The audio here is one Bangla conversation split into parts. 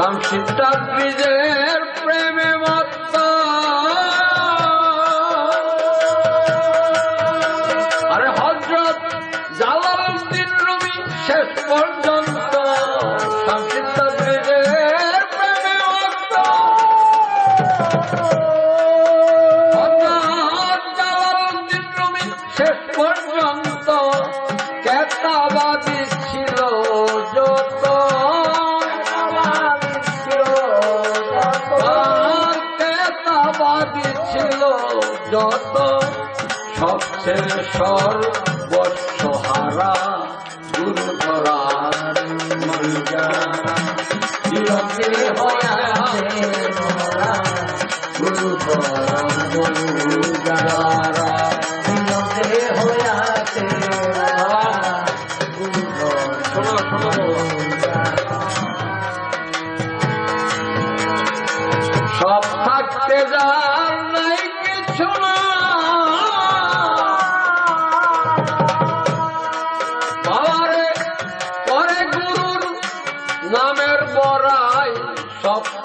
সংসিদ্ধা ব্রিজের কেতাবাদী ছিল যত সবচেয়ে সর্বস্বহারা গুরু ধরা গুরু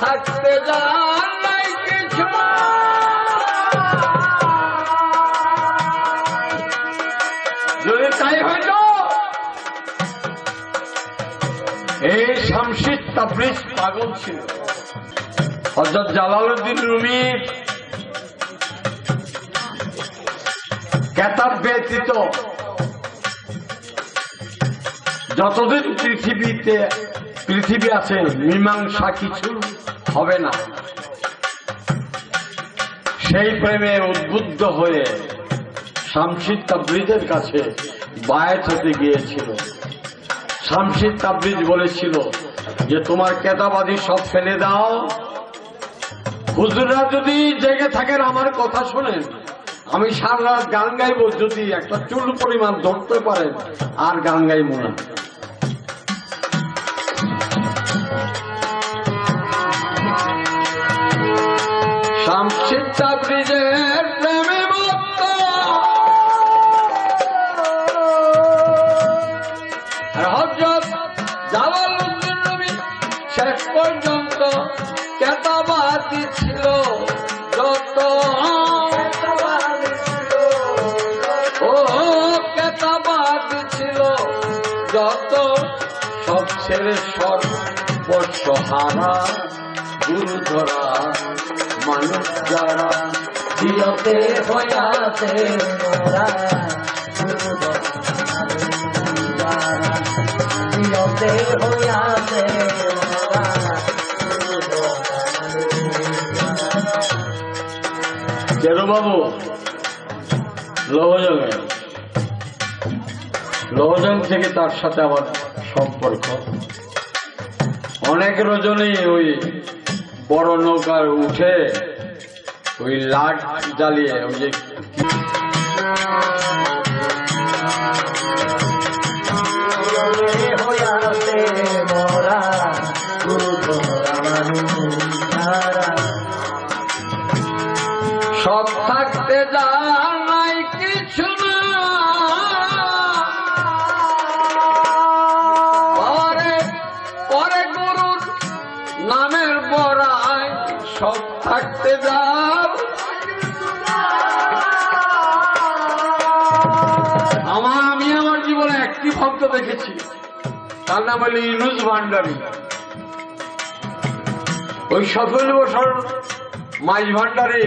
থাকতে যার নাই কিছু যদি তাই হইত এই শামশিদ পাগল ছিল। হজরত জালালউদ্দিন রুমির কেতাব ব্যতীত যতদিন পৃথিবীতে, পৃথিবী আছে, মীমাংসা কিছু হবে না। সেই প্রেমে উদ্বুদ্ধ হয়ে শামশিদ তাবরিজের কাছে বায়াত হতে গিয়েছিল। শামশিদ তাবরিজ বলেছিল যে, তোমার কেতাবাদী সব ফেলে দাও। হুজুরা যদি জেগে থাকেন আমার কথা শোনেন। আমি সারা রাত গান গাইব যদি একটা চুল পরিমাণ ধরতে পারেন, আর গান গাইব না। পর্যন্ত কেতাবাতি ছিল, যত ও কেতাবাতি ছিল, যত সব ছেড়ে সর্বস্বহারা গুরু ধরা মানুষ যারা দিয়তে হইয়াছে মোরা কেন বাবু। লহজঙ্গে লহজং থেকে তার সাথে আমার সম্পর্ক। অনেক রজনী ওই বড় নৌকার উঠে ওই লাট জ্বালিয়ে ওই যে ভক্ত দেখেছি। তার নাম হলো ইনুজ ভান্ডারী। ওই সতেরো বছর মাইজ ভান্ডারে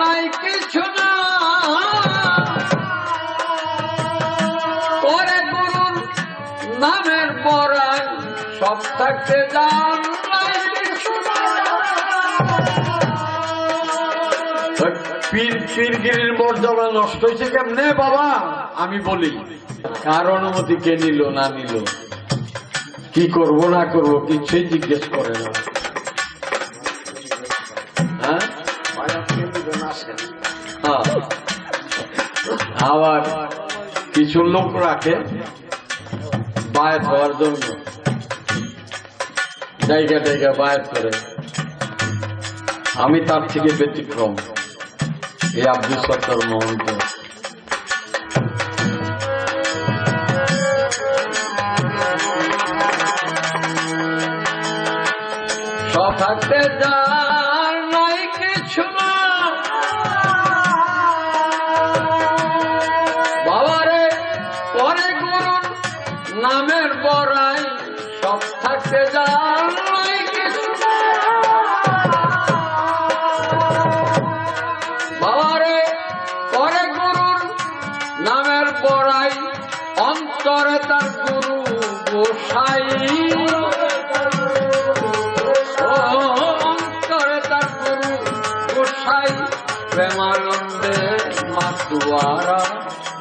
নাই কিছু না। করে গুরুর নামের পরাণ সব থাকতে যান কিছু না। পীর পীরগিরির মর্যাদা নষ্ট হয়েছে কেমনে, বাবা? আমি বলি, কার অনুমতি কে নিল, না নিল? কি করব, না করব, কিছুই জিজ্ঞেস করে না। হ্যাঁ? হ্যাঁ। আবার কিছু লোক রাখে বায়াত হওয়ার জন্য। জায়গা জায়গা বায়াত করে। আমি তার থেকে ব্যতিক্রম। এই আব্দুল সত্তর মহন্ত সব প্রেমানন্দে মাতুয়ারা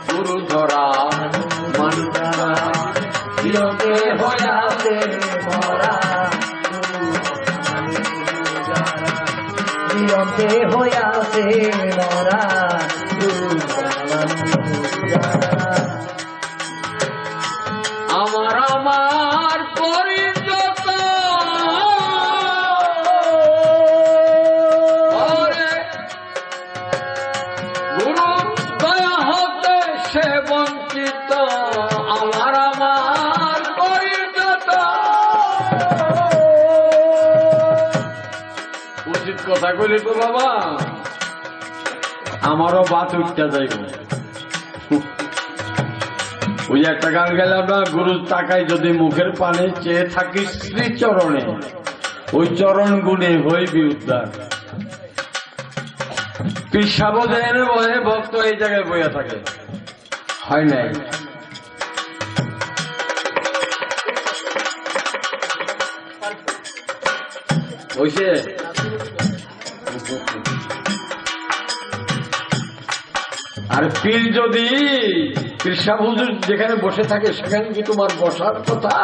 গুরু ধরা মানুষরা বিয়োগে হয়াতে মরা বিয়োগে হয়াতে আমার কইলে তো বাবা। আমারও বাত উঠতে যাইব। ওই একটা গান গেলাম না গুরুর তাকায় যদি মুখের পানে চেয়ে থাকিস শ্রী চরণে ওই চরণ গুণে হইবি উদ্ধার পিসাব এনে বহে, ভক্ত এই জায়গায় বইয়া থাকে। হয় নাই? হইছে? আর পীর যদি যেখানে বসে থাকে, সেখানে কি তোমার বসার কথা?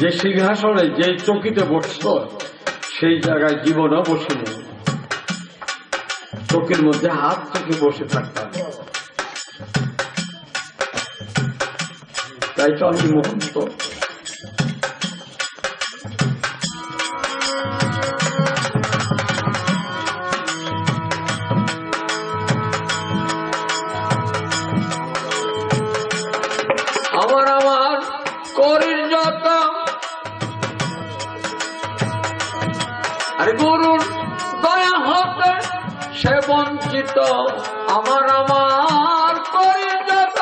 যে সিংহাসনে যে চকিতে বসছ, সেই জায়গায় জীবনও বসে নেই চকির মধ্যে হাত চোখে বসে থাকতাম। তাই তো আমি আমার আমার যত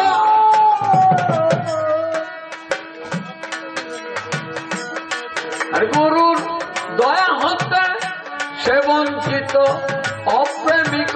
আর গুরুর দয়া হতে সে বঞ্চিত অপ্রেমিক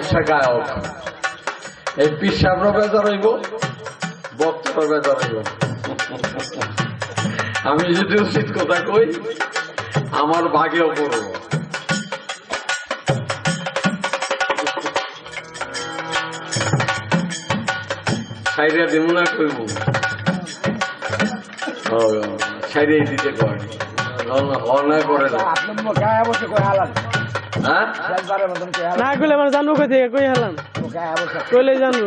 সর্বনাশা গায়ক। এই পিসাবর বেজার হইব বক্তর বেজার হইব আমি যদি উচিত কথা কই, আমার ভাগেও পড়ব। সাইডে দিব না কইব? সাইডে দিতে কয় না করে না। হ্যাঁ? না কইলে আমার জানব কোথায় কই হেলাম? কইলে জানব।